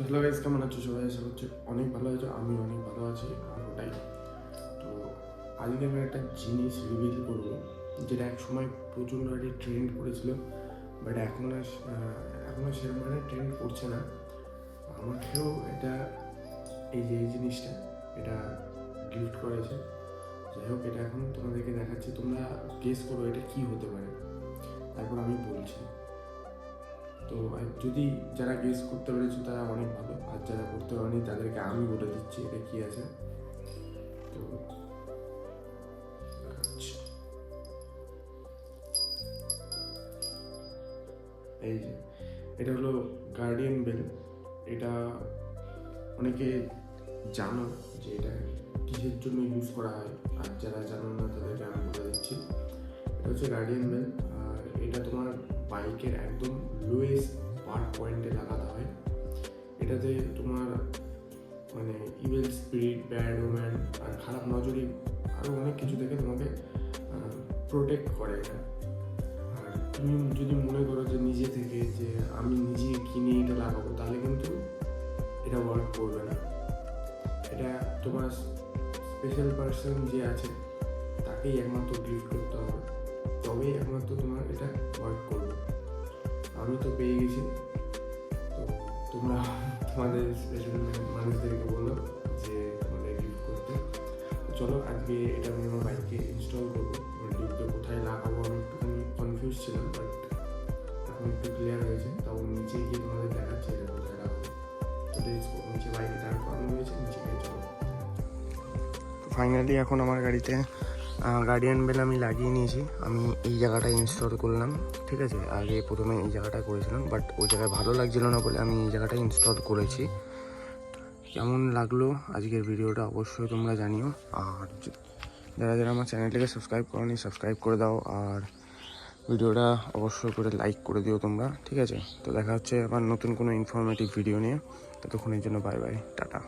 তো hello guys কেমন আছো সবাই? আশা করছি অনেক ভালো আছো আমি অনেক ভালো আছি, আর ওটাই। তো আজকে আমি একটা জিনিস রিভিল করব, যেটা এক সময় প্রচুর আগে ট্রেন্ড করেছিল বাট এখন আর এখন আর সেরকম ট্রেন্ড করছে না। আমাকেও এটা, এই যে, এই জিনিসটা, এটা গিফট করেছে। যাই হোক, এটা এখন তোমাদেরকে দেখাচ্ছি, তোমরা গেস করো এটা কি হতে পারে। তারপর আমি বলছি। তো আর যদি যারা গেস করতে পেরেছ তারা অনেক ভালো। আর যারা করতে পারেনি তাদেরকে আমি বলে দিচ্ছি এটা কি আছে। তো দেখাচ্ছি। এই যে, এটা হলো গার্ডিয়ান বেল এটা অনেকে জানো যে এটা কিসের জন্য ইউজ করা হয়। আর যারা জানো না তাদেরকে আমি বলে দিচ্ছি। এটা হচ্ছে গার্ডিয়ান বেল আর এটা তোমার বাইকের একদম লোয়েস্ট পার্ট পয়েন্টে লাগাতে হয়। এটাতে তোমার মানে ইভেল স্পিরিট ব্যাড ওম্যান আর খারাপ নজরই আরও অনেক কিছু থেকে তোমাকে প্রোটেক্ট করে এটা। আর তুমি যদি মনে করো যে নিজে থেকে যে আমি নিজে কিনে এটা লাগাবো, তাহলে কিন্তু এটা ওয়ার্ক করবে না। এটা তোমার স্পেশাল পার্সন যে আছে, তাকেই একমাত্র গিফট করতে হবে। তবেই একমাত্র তোমার এটা ওয়ার্ক করবে। আমি তো পেয়ে গেছি। তো তোমরা তোমাদের স্পেশাল মানুষদেরকে বলল যে তোমাদের গিফট করতে। চলো, আজকে এটা আমি আমার বাইকে ইনস্টল করব। ডিপটা কোথায় লাগাবো আমি একটুখানি কনফিউজ ছিলাম বাট এখন একটু ক্লিয়ার হয়েছে। তাও নিচে গিয়ে তোমাদের দেখাচ্ছে যে কোথায় লাগাবো। তো নিচে বাইকে দাঁড় করানো হয়েছে, নিচে চলো। ফাইনালি এখন আমার গাড়িতে গার্ডিয়ান বেল আমি লাগিয়ে নিয়েছি। আমি এই জায়গাটা ইনস্টল করলাম, ঠিক আছে? আগে প্রথমে এই জায়গাটা করেছিলাম বাট ওই জায়গায় ভালো লাগছিল না বলে আমি এই জায়গাটা ইনস্টল করেছি। কেমন লাগল আজকের ভিডিওটা অবশ্যই তোমরা জানিও। আর যারা যারা আমার চ্যানেলটাকে সাবস্ক্রাইব করনি সাবস্ক্রাইব করে দাও। আর ভিডিওটা অবশ্যই করে লাইক করে দিও তোমরা, ঠিক আছে? তো দেখা হচ্ছে আবার নতুন কোনো ইনফরমেটিভ ভিডিও নিয়ে। ততক্ষণের জন্য বাই বাই টাটা।